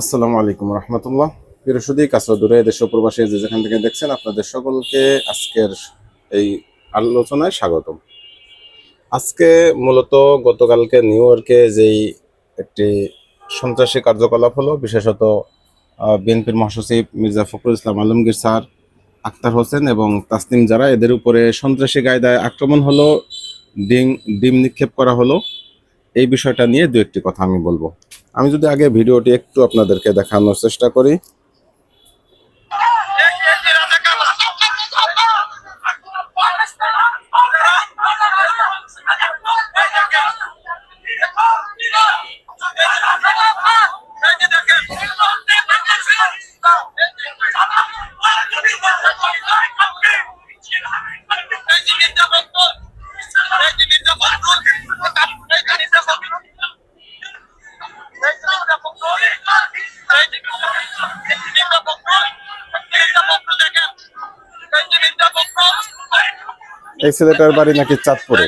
আসসালামু আলাইকুম রহমতুল্লাহ। বৃহস্পতি কাছরা দূরে দেশ প্রবাসী যে যেখান থেকে দেখছেন, আপনাদের সকলকে আজকের এই আলোচনায় স্বাগতম। আজকে মূলত গতকালকে নিউ ইয়র্কে যেই একটি সন্ত্রাসী কার্যকলাপ হলো, বিশেষত বিএনপির মহাসচিব মির্জা ফখরুল ইসলাম আলমগীর স্যার, আক্তার হোসেন এবং তাসনিম যারা, এদের উপরে সন্ত্রাসী কায়দায় আক্রমণ হলো ডিম ডিম নিক্ষেপ করা হলো। এই বিষয়টা নিয়ে দু একটি কথা আমি বলব। আমি যদি আগে ভিডিওটি একটু আপনাদেরকে দেখানোর চেষ্টা করি এই ছেলেটার বাড়ি নাকি চাঁদপুরে?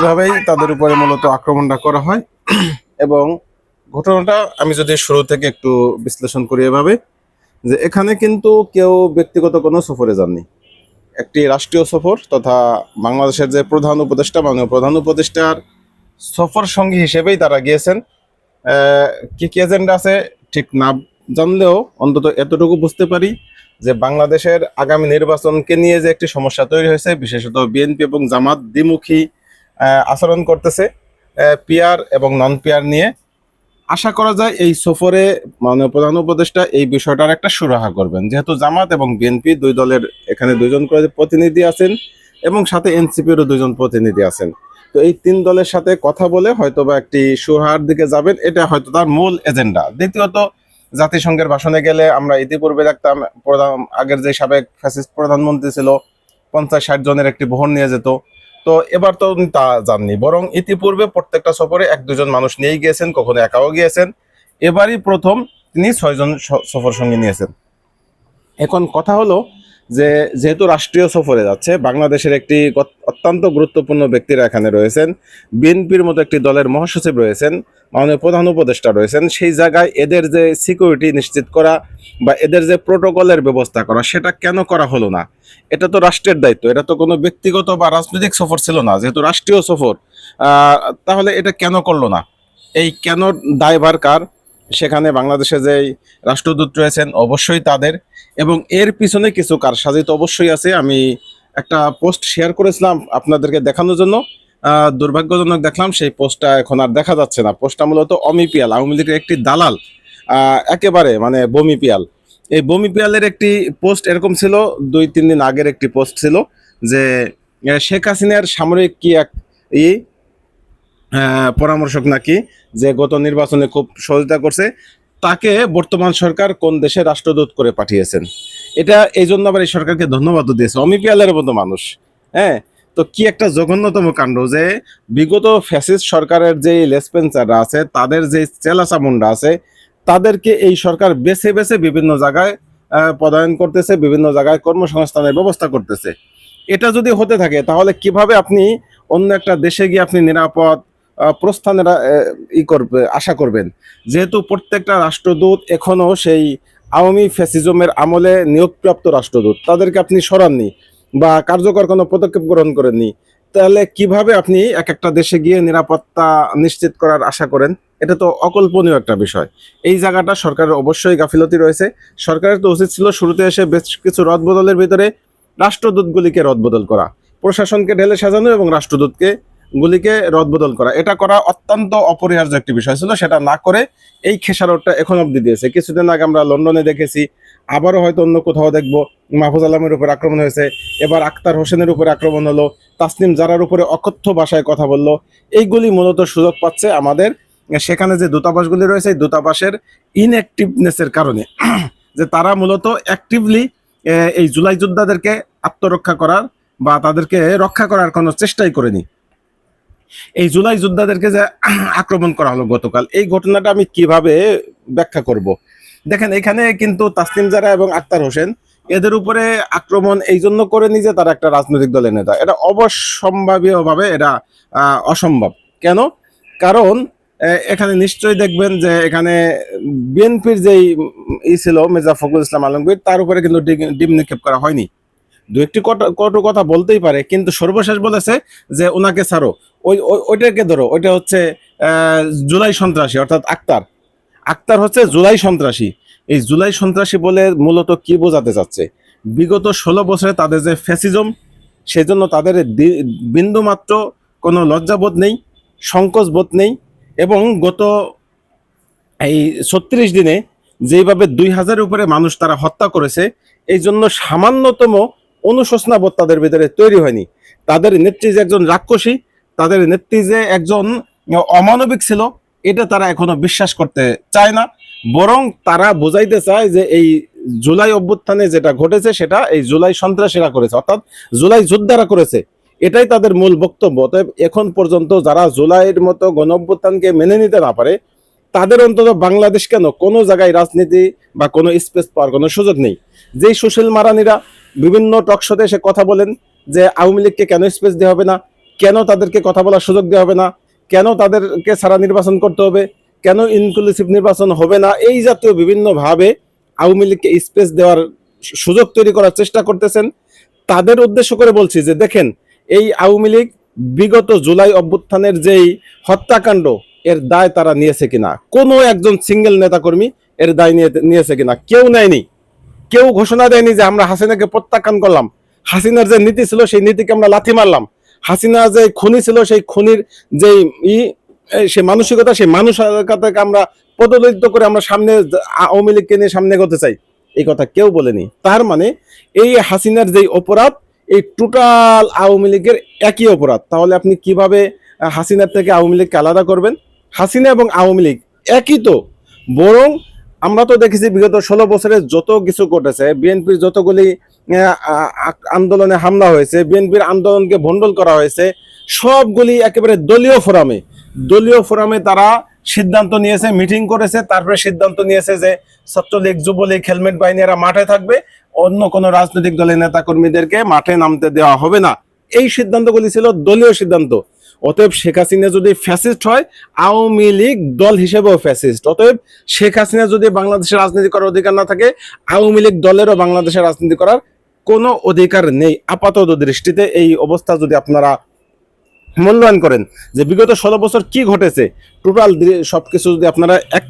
এভাবেই তাদের উপরে মূলত আক্রমণটা করা হয়। এবং ঘটনাটা আমি যদি শুরু থেকে একটু বিশ্লেষণ করি এভাবে, যে এখানে কিন্তু কেউ ব্যক্তিগত কোনো সফরে যাননি। একটি রাষ্ট্রীয় সফর তথা বাংলাদেশের যে প্রধান উপদেষ্টা, মাননীয় প্রধান উপদেষ্টার সফর সঙ্গী হিসেবেই তারা গিয়েছেন। কি কি এজেন্ডা আছে ঠিক না জানলেও অন্তত এতটুকু বুঝতে পারি যে বাংলাদেশের আগামী নির্বাচনকে নিয়ে যে একটি সমস্যা তৈরি হয়েছে, বিশেষত বিএনপি এবং জামাত দ্বিমুখী আচরণ করতেছে পিয়ার এবং নন পিয়ার নিয়ে। আশা করা যায় এই সফরে মাননীয় প্রধান উপদেষ্টা এই বিষয়টার একটা সুরাহা করবেন। যেহেতু জামাত এবং বিএনপি দুই দলের এখানে দুজন করে প্রতিনিধি আছেন এবং সাথে এনসিপিরও দুইজন প্রতিনিধি আছেন। তো এই তিন দলের সাথে কথা বলে হয়তো বা একটি সুরাহার দিকে যাবেন। এটা হয়তো তার মূল এজেন্ডা। দ্বিতীয়ত, জাতিসংঘের ভাষণে গেলে আমরা ইতিপূর্বে দেখতাম প্রধান আগের যে সাবেক ফ্যাসিস্ট প্রধানমন্ত্রী ছিল, পঞ্চাশ ষাট জনের একটি বহন নিয়ে যেত। তো এবার তো তা যাননি বরং ইতিপূর্বে প্রত্যেকটা সফরে এক দুজন মানুষ নিয়েই গিয়েছেন, কখনো একাও গিয়েছেন। এবারই প্রথম তিনি ছয়জন সফর সঙ্গে নিয়েছেন। এখন কথা হলো যে, যেহেতু রাষ্ট্রীয় সফরে যাচ্ছে, বাংলাদেশের একটি অত্যন্ত গুরুত্বপূর্ণ ব্যক্তিরা এখানে রয়েছেন। বিএনপির মতো একটি দলের মহাসচিব রয়েছেন। মাননীয় প্রধান উপদেষ্টা রয়েছেন, সেই জায়গায় এদের যে সিকিউরিটি নিশ্চিত করা বা এদের যে প্রোটোকলের ব্যবস্থা করা, সেটা কেন করা হলো না? এটা তো রাষ্ট্রের দায়িত্ব, এটা তো কোনো ব্যক্তিগত বা রাজনৈতিক সফর ছিল না, যেহেতু রাষ্ট্রীয় সফর তাহলে এটা কেন করল না? এই কেন দায়ভার কার? সেখানে বাংলাদেশে যে রাষ্ট্রদূত রয়েছেন, অবশ্যই তাদের, এবং এর পিছনে কিছু কারসাজি তো অবশ্যই আছে। আমি একটা পোস্ট শেয়ার করেছিলাম আপনাদেরকে দেখানোর জন্য। দুর্ভাগ্যজনক দেখলাম সেই পোস্টটা এখন আর দেখা যাচ্ছে না। পোস্টটা মূলত অমিপিয়াল আওয়ামী লীগের একটি দালাল একেবারে মানে বমিপিয়াল এই বমিপিয়ালের একটি পোস্ট এরকম ছিল, দুই তিন দিন আগের একটি পোস্ট ছিল যে শেখ হাসিনার সামরিক কি এক ই পরামর্শক নাকি যে গত নির্বাচনে খুব সহযোগিতা করছে, তাকে বর্তমান সরকার কোন দেশে রাষ্ট্রদূত করে পাঠিয়েছেন। এটা এই জন্য আবার এই সরকারকে ধন্যবাদও দিয়েছে। অমিপিয়ালের মতো মানুষ হ্যাঁ? তো কি একটা জঘন্যতম কাণ্ড যে বিগত ফ্যাসিস্ট সরকারের যে লেসপেন্সাররা আছে, তাদের যে চেলাচামুন্ডা আছে, তাদেরকে এই সরকার বেছে বেছে বিভিন্ন জায়গায় পদায়ন করতেছে, বিভিন্ন জায়গায় কর্মসংস্থানের ব্যবস্থা করতেছে। এটা যদি হতে থাকে, তাহলে কীভাবে আপনি অন্য একটা দেশে গিয়ে আপনি নিরাপদ প্রস্থানের ই করবে, আশা করবেন? যেহেতু প্রত্যেকটা রাষ্ট্রদূত এখনও সেই আওয়ামী ফ্যাসিজমের আমলে নিয়োগপ্রাপ্ত রাষ্ট্রদূত, তাদেরকে আপনি সরাননি। বা কার্যকর কোনো পদক্ষেপ গ্রহণ করেননি, তাহলে কীভাবে আপনি এক একটা দেশে গিয়ে নিরাপত্তা নিশ্চিত করার আশা করেন? এটা তো অকল্পনীয় একটা বিষয়। এই জায়গাটা সরকারের অবশ্যই গাফিলতি রয়েছে। সরকারের তো উচিত ছিল শুরুতে এসে বেশ কিছু রদবদলের ভিতরে রাষ্ট্রদূতগুলিকে রদবদল করা, প্রশাসনকে ঢেলে সাজানো এবং রাষ্ট্রদূতকে গুলিকে রদবদল করা। এটা করা অত্যন্ত অপরিহার্য একটি বিষয় ছিল, সেটা না করে এই খেসারতটা এখন অব্দি দিয়েছে। কিছুদিন আগে আমরা লন্ডনে দেখেছি আবারও হয়তো অন্য কোথাও দেখব। মাহফুজ আলমের উপর আক্রমণ হয়েছে। এবার আক্তার হোসেনের উপরে আক্রমণ হলো। তাসনিম জারার উপরে অকথ্য ভাষায় কথা বলল। এইগুলি মূলত সুযোগ পাচ্ছে আমাদের। সেখানে যে দূতাবাসগুলি রয়েছে দূতাবাসের ইনঅ্যাক্টিভনেসের কারণে। যে তারা মূলত অ্যাক্টিভলি এই জুলাই যোদ্ধাদেরকে আত্মরক্ষা করার বা তাদেরকে রক্ষা করার কোনো চেষ্টাই করেনি। এই জুলাই যোদ্ধাদেরকে যে আক্রমণ করা হলো গতকাল, এই ঘটনাটা আমি কীভাবে ব্যাখ্যা করব? দেখেন, এখানে কিন্তু তাসলিম জারা এবং আক্তার হোসেন, এদের উপরে আক্রমণ এই জন্য করেনি যে তারা একটা রাজনৈতিক দলের নেতা এটা অবসম্ভাবীয়ভাবে এটা অসম্ভব। কেন? কারণ এখানে নিশ্চয়ই দেখবেন যে এখানে বিএনপির যেই ই ছিল মির্জা ফখরুল ইসলাম আলমগীর, তার উপরে কিন্তু ডিম নিক্ষেপ করা হয়নি। দু একটি কট- কথা বলতেই পারে, কিন্তু সর্বশেষ বলেছে যে ওনাকে ছাড়ো। ওই- ওইটাকে ধরো, ওইটা হচ্ছে জুলাই সন্ত্রাসী, অর্থাৎ আক্তার। আক্তার হচ্ছে জুলাই সন্ত্রাসী। এই জুলাই সন্ত্রাসী বলে মূলত কি বোঝাতে চাচ্ছে? বিগত ষোলো বছরে তাদের যে ফ্যাসিজম, সেজন্য তাদের বিন্দুমাত্র কোনো লজ্জাবোধ নেই সংকোচ বোধ নেই এবং গত এই ছত্রিশ দিনে যেভাবে দুই হাজারের উপরে মানুষ তারা হত্যা করেছে এই জন্য সামান্যতম অনুশোচনা বোধ তাদের ভিতরে তৈরি হয়নি। তাদের নেত্রী যে একজন রাক্ষসী, তাদের নেত্রী যে একজন অমানবিক ছিল এটা তারা এখনও বিশ্বাস করতে চায় না। বরং তারা বোঝাইতে চায় যে এই জুলাই অভ্যুত্থানে যেটা ঘটেছে সেটা এই জুলাই সন্ত্রাসীরা করেছে, অর্থাৎ জুলাই যোদ্ধারা করেছে। এটাই তাদের মূল বক্তব্য। অতএব এখন পর্যন্ত যারা জুলাইয়ের মতো গণ অভ্যুত্থানকে মেনে নিতে না পারে, তাদের অন্তত বাংলাদেশ কেন কোনো জায়গায় রাজনীতি বা কোনো স্পেস পাওয়ার কোনো সুযোগ নেই? যেই সুশীল মারানিরা বিভিন্ন টকশোতে এসে কথা বলেন যে আওয়ামী লীগকে কেন স্পেস দেওয়া হবে না, কেন তাদেরকে কথা বলার সুযোগ দেওয়া হবে না কেন তাদেরকে সারা নির্বাচন করতে হবে? কেন ইনক্লুসিভ নির্বাচন হবে না? এই জাতীয় বিভিন্নভাবে আওয়ামী লীগকে স্পেস দেওয়ার সুযোগ তৈরি করার চেষ্টা করতেছেন। তাদের উদ্দেশ্য করে বলছি যে, দেখেন, এই আওয়ামী লীগ বিগত জুলাই অভ্যুত্থানের যেই হত্যাকাণ্ড, এর দায় তারা নিয়েছে কিনা? কোনো একজন সিঙ্গেল নেতাকর্মী এর দায় নিয়ে, নিয়েছে কিনা? কেউ নেয়নি। কেউ ঘোষণা দেয়নি যে, আমরা হাসিনাকে প্রত্যাখ্যান করলাম। হাসিনার যে নীতি ছিল, সেই নীতিকে আমরা লাথি মারলাম। হাসিনা যে খনি ছিল, সেই খনির যে ই সে মানসিকতা, সেই মানসিকতাকে আমরা পদদলিত করে আমরা সামনে আওয়ামী লীগকে নিয়ে সামনে এগোতে চাই। এই কথা কেউ বলেনি। তার মানে এই হাসিনার যেই অপরাধ, এই টোটাল আওয়ামী লীগের একই অপরাধ। তাহলে আপনি কীভাবে হাসিনার থেকে আওয়ামী লীগকে আলাদা করবেন? হাসিনা এবং আওয়ামী লীগ একই তো। বরং আমরা তো দেখেছি বিগত ষোলো বছরে যত কিছু ঘটেছে, বিএনপির যতগুলি আন্দোলনে হামলা হয়েছে, বিএনপির আন্দোলনকে ভণ্ডল করা হয়েছে, সবগুলি একেবারে দলীয় ফোরামে। দলীয় ফোরামে তারা সিদ্ধান্ত নিয়েছে, মিটিং করেছে, তারপরে সিদ্ধান্ত নিয়েছে যে ছাত্রলীগ, যুবলীগ, হেলমেট বাহিনী এরা মাঠে থাকবে, অন্য কোনো রাজনৈতিক দলের নেতা কর্মীদেরকে মাঠে নামতে দেওয়া হবে না। এই সিদ্ধান্তগুলি ছিল দলীয় সিদ্ধান্ত। অতএব শেখ হাসিনা যদি ফ্যাসিস্ট হয়, আওয়ামী লীগ দল হিসেবেও ফ্যাসিস্ট অতএব শেখ হাসিনা যদি বাংলাদেশের রাজনীতি করার অধিকার না থাকে, আওয়ামী লীগ দলেরও বাংলাদেশের রাজনীতি করার কোনো অধিকার নেই। আপাতত দৃষ্টিতে এই অবস্থা যদি আপনারা মূল্যায়ন করেন, যে বিগত ষোলো বছর কি ঘটেছে টোটাল সব কিছু যদি আপনারা এক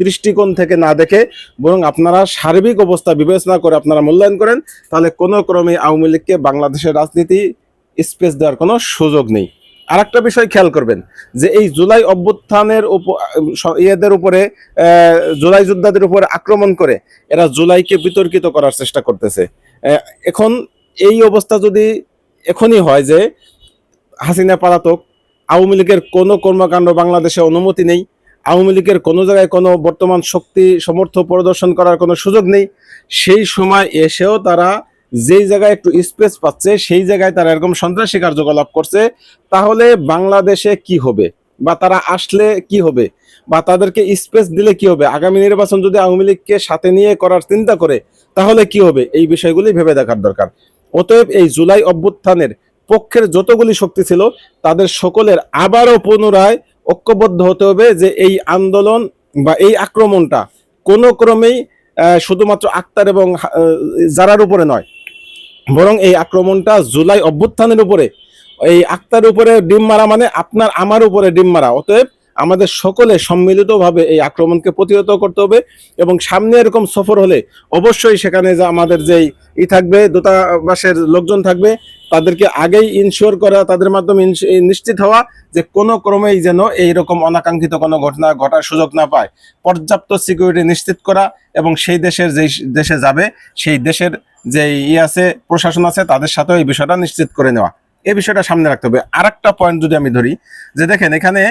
দৃষ্টিকোণ থেকে না দেখে বরং আপনারা সার্বিক অবস্থা বিবেচনা করে আপনারা মূল্যায়ন করেন, তাহলে কোনো ক্রমে আওয়ামী লীগকে বাংলাদেশের রাজনীতি স্পেস দেওয়ার কোনো সুযোগ নেই। আর একটা বিষয় খেয়াল করবেন যে এই জুলাই অভ্যুত্থানের ইয়েদের উপরে জুলাই যোদ্ধাদের উপরে আক্রমণ করে এরা জুলাইকে বিতর্কিত করার চেষ্টা করতেছে। এখন এই অবস্থা যদি এখনই হয় যে হাসিনা পালাতক, আওয়ামী লীগের কোনো কর্মকাণ্ড বাংলাদেশে অনুমতি নেই, আওয়ামী লীগের কোনো জায়গায় কোনো বর্তমান শক্তি, সমর্থ, প্রদর্শন করার কোনো সুযোগ নেই, সেই সময় এসেও তারা যেই জায়গায় একটু স্পেস পাচ্ছে, সেই জায়গায় তারা এরকম সন্ত্রাসী কার্যকলাপ করছে। তাহলে বাংলাদেশে কি হবে? বা তারা আসলে কি হবে? বা তাদেরকে স্পেস দিলে কি হবে? আগামী নির্বাচন যদি আওয়ামী লীগকে সাথে নিয়ে করার চিন্তা করে, তাহলে কি হবে? এই বিষয়গুলি ভেবে দেখার দরকার। অতএব এই জুলাই অভ্যুত্থানের পক্ষের যতগুলি শক্তি ছিল, তাদের সকলের আবারও পুনরায় ঐক্যবদ্ধ হতে হবে যে এই আন্দোলন বা এই আক্রমণটা কোনো ক্রমেই শুধুমাত্র আক্তার এবং জারার উপরে নয় বরং এই আক্রমণটা জুলাই অভ্যুত্থানের উপরে, এই আক্তার উপরে ডিম মারা মানে আপনার আমার উপরে ডিম মারা। অতএব আমাদের সকলে সম্মিলিতভাবে এই আক্রমণকে প্রতিহত করতে হবে এবং সামনে এরকম সফর হলে অবশ্যই সেখানে যে আমাদের যেই ই থাকবে, দূতাবাসের লোকজন থাকবে, তাদেরকে আগেই ইনশিওর করা, তাদের মাধ্যমে নিশ্চিত হওয়া যে কোনো ক্রমেই যেন এইরকম অনাকাঙ্ক্ষিত কোনো ঘটনা ঘটার সুযোগ না পায়। পর্যাপ্ত সিকিউরিটি নিশ্চিত করা এবং সেই দেশের যেই দেশে যাবে, সেই দেশের যে ই আছে, প্রশাসন আছে, তাদের সাথেও এই বিষয়টা নিশ্চিত করে নেওয়া। এই বিষয়টা সামনে রাখতে হবে। আর পয়েন্ট যদি আমি ধরি, যে দেখেন এখানে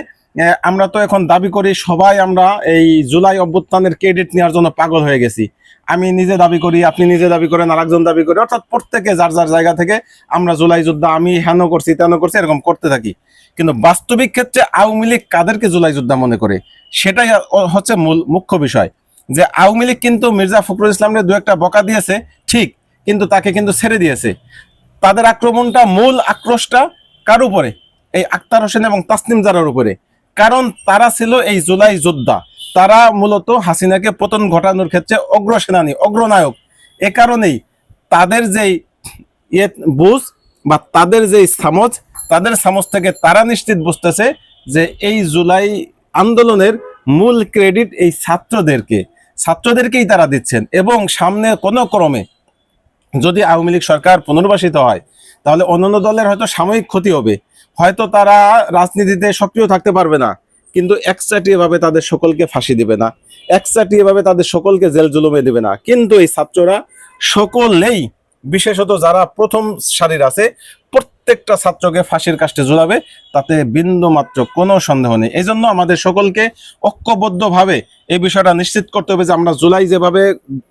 আমরা তো এখন দাবি করি সবাই আমরা এই জুলাই অভ্যুত্থানের ক্রেডিট নেওয়ার জন্য পাগল হয়ে গেছি। আমি নিজে দাবি করি, আপনি নিজে দাবি করেন, আরেকজন দাবি করি, অর্থাৎ প্রত্যেকে যার যার জায়গা থেকে আমরা জুলাই যোদ্ধা আমি হেন করছি, তেন করছি, এরকম করতে থাকি। কিন্তু বাস্তবিক ক্ষেত্রে আওয়ামী লীগ কাদেরকে জুলাই যোদ্ধা মনে করে? সেটাই হচ্ছে মূল, মুখ্য বিষয়। যে আওয়ামী লীগ কিন্তু মির্জা ফখরুল ইসলামের দু একটা বকা দিয়েছে, ঠিক, কিন্তু তাকে কিন্তু ছেড়ে দিয়েছে। তাদের আক্রমণটা মূল আক্রোশটা কার উপরে? এই আক্তার হোসেন এবং তাসনিম জারার উপরে। কারণ তারা ছিল এই জুলাই যোদ্ধা। তারা মূলত হাসিনাকে পতন ঘটানোর ক্ষেত্রে অগ্রসেনানী, অগ্রনায়ক। এ কারণেই তাদের যেই ইয়ে বুঝ বা তাদের যেই সামজ, তাদের সামজ থেকে তারা নিশ্চিত বুঝতেছে যে এই জুলাই আন্দোলনের মূল ক্রেডিট এই ছাত্রদেরকে। ছাত্রদেরকেই তারা দিচ্ছেন এবং সামনে কোনো ক্রমে যদি আওয়ামী লীগ সরকার পুনর্বাসিত হয়, তাহলে অন্যান্য দলের হয়তো সাময়িক ক্ষতি হবে। হয়তো তারা রাজনীতিতে সক্রিয় থাকতে পারবে না, কিন্তু একচাটিয়ে ভাবে তাদের সকলকে ফাঁসি দিবে না একচাটিয়ে ভাবে তাদের সকলকে জেল জুলুমে দিবে না। কিন্তু এই ছাত্ররা সকলেই বিশেষত যারা প্রথম সারির আছে, প্রত্যেকটা ছাত্রকে ফাঁসির কাষ্টে ঝুলাবে তাতে বিন্দু মাত্র কোনো সন্দেহ নেই। এই জন্য আমাদের সকলকে ঐক্যবদ্ধভাবে এই বিষয়টা নিশ্চিত করতে হবে যে আমরা জুলাই যেভাবে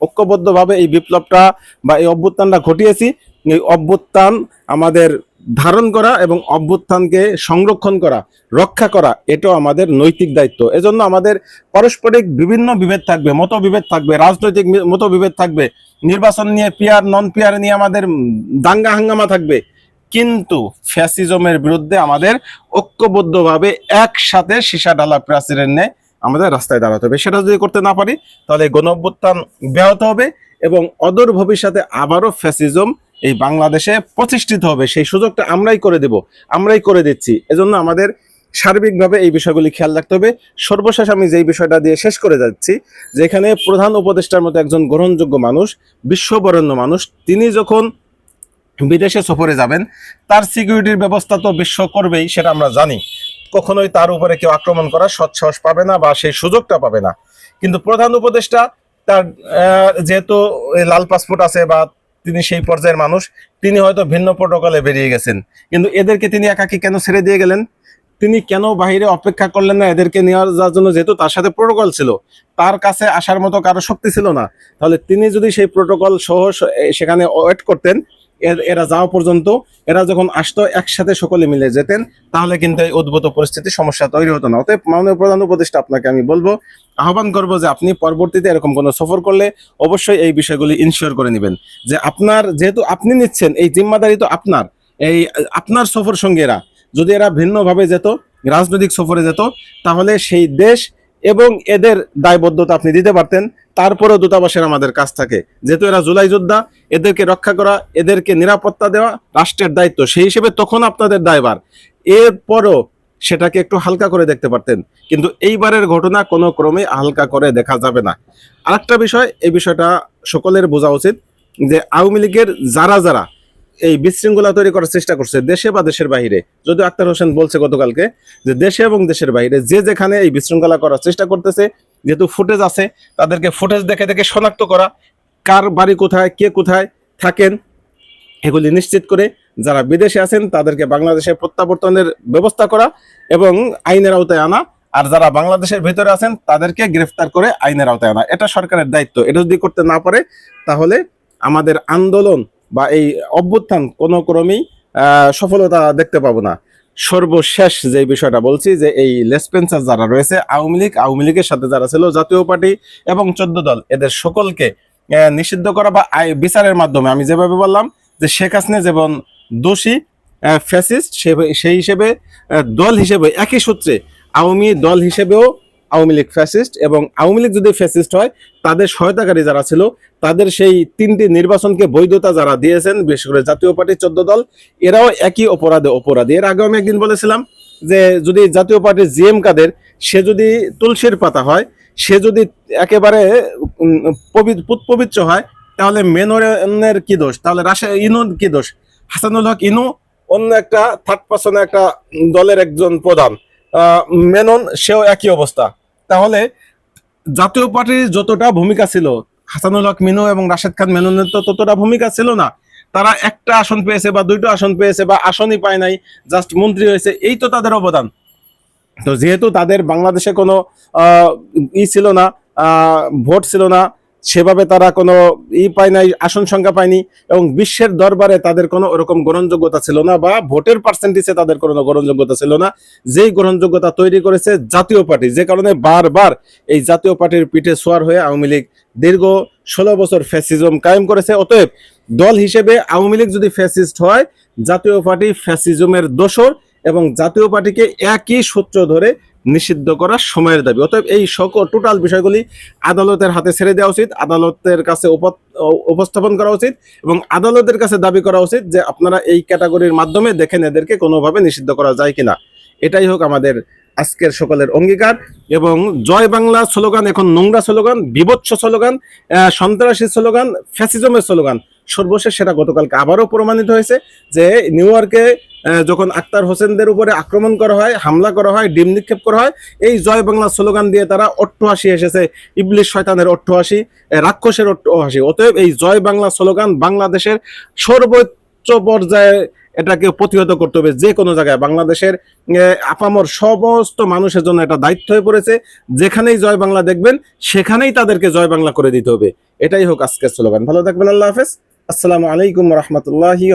ঐক্যবদ্ধভাবে এই বিপ্লবটা বা এই অভ্যুত্থানটা ঘটিয়েছি, এই অভ্যুত্থান আমাদের ধারণ করা এবং অভ্যুত্থানকে সংরক্ষণ করা, রক্ষা করা, এটাও আমাদের নৈতিক দায়িত্ব। এজন্য আমাদের পারস্পরিক বিভিন্ন বিভেদ থাকবে মত বিভেদ থাকবে, রাজনৈতিক মত বিভেদ থাকবে, নির্বাচন নিয়ে পিয়ার নন পিয়ার নিয়ে আমাদের দাঙ্গা হাঙ্গামা থাকবে। কিন্তু ফ্যাসিজমের বিরুদ্ধে আমাদের ঐক্যবদ্ধভাবে একসাথে সীসা ডালা প্রাচীরের ন্যায় আমাদের রাস্তায় দাঁড়াতে হবে। সেটা যদি করতে না পারি, তাহলে গণ অভ্যুত্থান ব্যাহত হবে এবং অদূর ভবিষ্যতে আবারও ফ্যাসিজম এই বাংলাদেশে প্রতিষ্ঠিত হবে। সেই সুযোগটা আমরাই করে দেব, আমরাই করে দিচ্ছি। এজন্য আমাদের সার্বিকভাবে এই বিষয়গুলি খেয়াল রাখতে হবে। সর্বশেষ আমি যেই বিষয়টা দিয়ে শেষ করে যাচ্ছি, যেখানে প্রধান উপদেষ্টার মতো একজন গ্রহণযোগ্য মানুষ, বিশ্ববরেণ্য মানুষ, তিনি যখন বিদেশে সফরে যাবেন, তার সিকিউরিটির ব্যবস্থা তো বিশ্ব করবেই, সেটা আমরা জানি। কখনোই তার উপরে কেউ আক্রমণ করার সৎসাহস পাবে না বা সেই সুযোগটা পাবে না। কিন্তু প্রধান উপদেষ্টা তার যেহেতু লাল পাসপোর্ট আছে বা তিনি সেই পর্যায়ের মানুষ। তিনি হয়তো ভিন্ন প্রোটোকলে বেরিয়ে গেছেন। কিন্তু এদেরকে তিনি একাকি কেন ছেড়ে দিয়ে গেলেন? তিনি কেন বাহিরে অপেক্ষা করলেন না এদেরকে নেওয়ার যাওয়ার জন্য? যেহেতু তার সাথে প্রোটোকল ছিল। তার কাছে আসার মতো কারও শক্তি ছিল না। তাহলে তিনি যদি সেই প্রোটোকল সহ সেখানে ওয়েট করতেন এর- এরা যাওয়া পর্যন্ত এরা যখন আসতো, একসাথে সকলে মিলে যেতেন, তাহলে কিন্তু এই উদ্ভূত পরিস্থিতি সমস্যা তৈরি হতো না। অতএব মাননীয় প্রধান উপদেষ্টা, আপনাকে আমি বলব, আহ্বান করব যে আপনি পরবর্তীতে এরকম কোনো সফর করলে অবশ্যই এই বিষয়গুলি ইনশিওর করে নেবেন। যে আপনার, যেহেতু আপনি নিচ্ছেন, এই জিম্মাদারি তো আপনার, এই আপনার সফর সঙ্গীরা যদি এরা ভিন্নভাবে যেত, রাজনৈতিক সফরে যেত, তাহলে সেই দেশ এবং এদের দায়বদ্ধতা আপনি দিতে পারতেন, তারপরেও দূতাবাসের আমাদের কাজ থাকে। যেহেতু এরা জুলাই যোদ্ধা, এদেরকে রক্ষা করা, এদেরকে নিরাপত্তা দেওয়া রাষ্ট্রের দায়িত্ব, সেই হিসেবে তখন আপনাদের দায়বার এরপরও সেটাকে একটু হালকা করে দেখতে পারতেন। কিন্তু এইবারের ঘটনা কোনো ক্রমে হালকা করে দেখা যাবে না। আরেকটা বিষয়, এই বিষয়টা সকলের বোঝা উচিত যে আওয়ামী লীগের যারা যারা এই বিশৃঙ্খলা তৈরি করার চেষ্টা করছে দেশে বা দেশের বাইরে যদিও আক্তার হোসেন বলছে গতকালকে যে দেশে এবং দেশের বাইরে যে যেখানে এই বিশৃঙ্খলা করার চেষ্টা করতেছে, যেহেতু ফুটেজ আছে, তাদেরকে ফুটেজ দেখে দেখে শনাক্ত করা, কার বাড়ি কোথায়, কে কোথায় থাকেন, এগুলি নিশ্চিত করে যারা বিদেশে আছেন, তাদেরকে বাংলাদেশে প্রত্যাবর্তনের ব্যবস্থা করা এবং আইনের আওতায় আনা, আর যারা বাংলাদেশের ভেতরে আছেন, তাদেরকে গ্রেফতার করে আইনের আওতায় আনা। এটা সরকারের দায়িত্ব। এটা যদি করতে না পারে, তাহলে আমাদের আন্দোলন বা এই অভ্যুত্থান কোনো ক্রমেই সফলতা দেখতে পাবো না। সর্বশেষ যে বিষয়টা বলছি যে এই লেসপেন্সার যারা রয়েছে, আওয়ামী লীগ, আওয়ামী লীগের সাথে যারা ছিল, জাতীয় পার্টি এবং চোদ্দ দল, এদের সকলকে নিষিদ্ধ করা বা বিচারের মাধ্যমে আমি যেভাবে বললাম যে শেখ হাসিনা যেমন দোষী ফ্যাসিস্ট সেই হিসেবে দল হিসেবে, একই সূত্রে আওয়ামী দল হিসেবেও আওয়ামী লীগ ফ্যাসিস্ট এবং আওয়ামী লীগ যদি ফ্যাসিস্ট হয়, তাদের সহায়তাকারী যারা ছিল তাদের সেই তিনটি নির্বাচনকে বৈধতা যারা দিয়েছেন, বিশেষ করে জাতীয় পার্টির চোদ্দ দল, এরাও একই অপরাধে অপরাধী। এর আগেও আমি একদিন বলেছিলাম যে যদি জাতীয় পার্টির জিএম কাদের, সে যদি তুলসীর পাতা হয়, সে যদি একেবারে পবিত্র হয়, তাহলে মেননের কি দোষ? তাহলে রাশে ইনুর কি দোষ? হাসানুল হক ইনু অন্য একটা থার্ড পার্সনে একটা দলের একজন প্রধান। মেনন, সেও একই অবস্থা। তাহলে জাতীয় পার্টির যতটা ভূমিকা ছিল হাসানুল হক মিনু এবং রাশেদ খান মেননের তো ততটা ভূমিকা ছিল না। তারা একটা আসন পেয়েছে বা দুইটা আসন পেয়েছে বা আসনই পায় নাই জাস্ট মন্ত্রী হয়েছে, এই তো তাদের অবদান। তো যেহেতু তাদের বাংলাদেশে কোনো ই ছিল না ভোট ছিল না সেভাবে তারা কোনো ই পায় নাই, আসন সংখ্যা পায়নি এবং বিশ্বের দরবারে তাদের কোনো ওরকম গ্রহণযোগ্যতা ছিল না বা ভোটের পার্সেন্টেজে তাদের কোনো গ্রহণযোগ্যতা ছিল না। যেই গ্রহণযোগ্যতা তৈরি করেছে জাতীয় পার্টি, যে কারণে বারবার এই জাতীয় পার্টির পিঠে সোয়ার হয়ে আওয়ামী লীগ দীর্ঘ ষোলো বছর ফ্যাসিজম কায়েম করেছে। অতএব দল হিসেবে আওয়ামী লীগ যদি ফ্যাসিস্ট হয়, জাতীয় পার্টি ফ্যাসিজমের দোসর এবং জাতীয় পার্টিকে একই সূত্র ধরে নিষিদ্ধ করা সময়ের দাবি। অতএব এই সকল টোটাল বিষয়গুলি আদালতের হাতে ছেড়ে দেওয়া উচিত, আদালতের কাছে উপ- উপস্থাপন করা উচিত এবং আদালতের কাছে দাবি করা উচিত যে আপনারা এই ক্যাটাগরির মাধ্যমে দেখেন এদেরকে কোনোভাবে নিষিদ্ধ করা যায় কিনা। এটাই হোক আমাদের আজকের সকলের অঙ্গীকার এবং জয় বাংলা স্লোগান, এখন নোংরা স্লোগান, বিভৎস স্লোগান সন্ত্রাসী স্লোগান ফ্যাসিজমের স্লোগান। সর্বশেষ সেটা গতকালকে আবারও প্রমাণিত হয়েছে যে নিউ ইয়র্কে যখন আক্তার হোসেনদের উপরে আক্রমণ করা হয়, হামলা করা হয়, ডিম নিক্ষেপ করা হয়, এই জয় বাংলা স্লোগান দিয়ে তারা অট্টহাসি এসেছে। ইবলিশ শয়তানের অট্টহাসি রাক্ষসের অট্টহাসি। অতএব এই জয় বাংলা স্লোগান বাংলাদেশের সর্বোচ্চ পর্যায়ে এটাকে প্রতিহত করতে হবে যে কোনো জায়গায়। বাংলাদেশের আপামর সমস্ত মানুষের জন্য এটা দায়িত্ব হয়ে পড়েছে। যেখানেই জয় বাংলা দেখবেন, সেখানেই তাদেরকে জয় বাংলা করে দিতে হবে। এটাই হোক আজকের স্লোগান। ভালো থাকবেন, আল্লাহ হাফেজ। আসসালামু আলাইকুম রহমতুল্লাহি